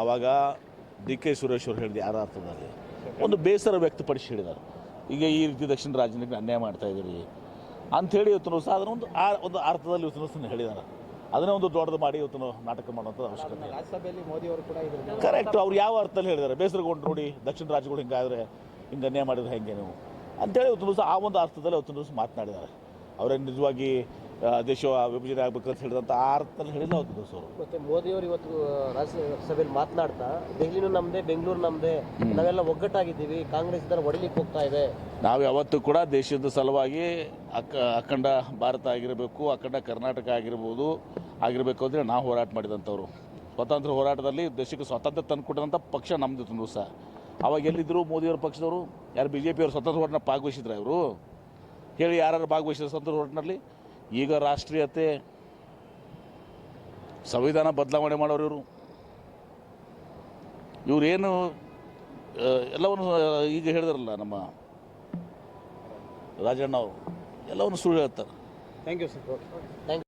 ಆವಾಗ D K Suresh ಅವರು ಹೇಳಿದ ಯಾರ ಅರ್ಥದಲ್ಲಿ ಒಂದು ಬೇಸರ ವ್ಯಕ್ತಪಡಿಸಿ ಹೇಳಿದ್ದಾರೆ ಈಗ ಈ ರೀತಿ ದಕ್ಷಿಣ ರಾಜ್ಯಕ್ಕೆ ಅನ್ಯಾಯ ಮಾಡ್ತಾ ಇದ್ದೀರಿ ಅಂಥೇಳಿ ಇವತ್ತು ಸಹ ಅದನ್ನ ಒಂದು ಆ ಒಂದು ಅರ್ಥದಲ್ಲಿ ಇವತ್ತು ಹೇಳಿದ್ದಾರೆ. ಅದನ್ನೇ ಒಂದು ದೊಡ್ಡದು ಮಾಡಿ ಇವತ್ತು ನಾಟಕ ಮಾಡುವಂಥದ್ದು ಅವಶ್ಯಕತೆ ಇಲ್ಲ. ರಾಜ್ಯಸಭೆಯಲ್ಲಿ ಮೋದಿ ಅವರು ಕೂಡ ಕರೆಕ್ಟ್ ಅವ್ರು ಯಾವ ಅರ್ಥದಲ್ಲಿ ಹೇಳಿದ್ದಾರೆ? ಬೇಸರಗೊಂಡು ನೋಡಿ ದಕ್ಷಿಣ ರಾಜ್ಯಗಳು ಹಿಂಗಾದರೆ ಹಿಂಗೆ ಅನ್ಯಾಯ ಮಾಡಿದ್ರೆ ಹೆಂಗೆ ನೀವು? ಅಂತೇಳಿ ಇವತ್ತು ಆ ಒಂದು ಅರ್ಥದಲ್ಲಿ ಇವತ್ತು ಮಾತನಾಡಿದ್ದಾರೆ. ಅವರೇ ನಿಜವಾಗಿ ದೇಶ ವಿಭಜನೆ ಆಗ್ಬೇಕಂತ ಹೇಳಿದಂಥ ಆ ಅರ್ಥದಲ್ಲಿ ಹೇಳಿಲ್ಲ ಅವತ್ತು ದಿವಸ ಅವರು. ಮತ್ತೆ ಮೋದಿಯವರು ಇವತ್ತು ರಾಜ್ಯಸಭೆಯಲ್ಲಿ ಮಾತನಾಡ್ತಾ ದೆಹಲಿನೂ ನಮ್ದೇ ಬೆಂಗಳೂರು ನಮ್ದೇ ನಾವೆಲ್ಲ ಒಗ್ಗಟ್ಟಾಗಿದ್ದೀವಿ ಕಾಂಗ್ರೆಸ್ ಇದರ ಒಡಲಿಕ್ಕೆ ಹೋಗ್ತಾ ಇದೆ. ನಾವು ಯಾವತ್ತೂ ಕೂಡ ದೇಶದ ಸಲುವಾಗಿ ಅಕ್ಕ ಅಖಂಡ ಭಾರತ ಆಗಿರಬೇಕು ಅಖಂಡ ಕರ್ನಾಟಕ ಆಗಿರ್ಬೋದು ಆಗಿರಬೇಕು ಅಂದರೆ ನಾವು ಹೋರಾಟ ಮಾಡಿದಂಥವ್ರು. ಸ್ವಾತಂತ್ರ್ಯ ಹೋರಾಟದಲ್ಲಿ ದೇಶಕ್ಕೆ ಸ್ವಾತಂತ್ರ್ಯ ತಂದುಕೊಟ್ಟಂಥ ಪಕ್ಷ ನಮ್ಮದು ತುಂಬ ಸಹ ಅವಾಗ ಎಲ್ಲಿದ್ದರು ಮೋದಿಯವ್ರ ಪಕ್ಷದವರು ಯಾರು ಬಿ ಜೆ ಪಿಯವರು ಸ್ವತಂತ್ರ ಹೋರಾಟ ಭಾಗವಹಿಸಿದ್ರೆ ಇವರು? ಹೇಳಿ ಯಾರು ಭಾಗವಹಿಸಿದ ಸಂದರ್ಭದಲ್ಲಿ ಹೋರಾಟದಲ್ಲಿ ಈಗ ರಾಷ್ಟ್ರೀಯತೆ ಸಂವಿಧಾನ ಬದಲಾವಣೆ ಮಾಡೋರು ಇವರು. ಇವರೇನು ಎಲ್ಲವನ್ನು ಈಗ ಹೇಳಿದ್ರಲ್ಲ ನಮ್ಮ ರಾಜಣ್ಣ ಅವರು ಎಲ್ಲವನ್ನು ಸುಳ್ಳು ಹೇಳ್ತಾರೆ. Thank you sir thank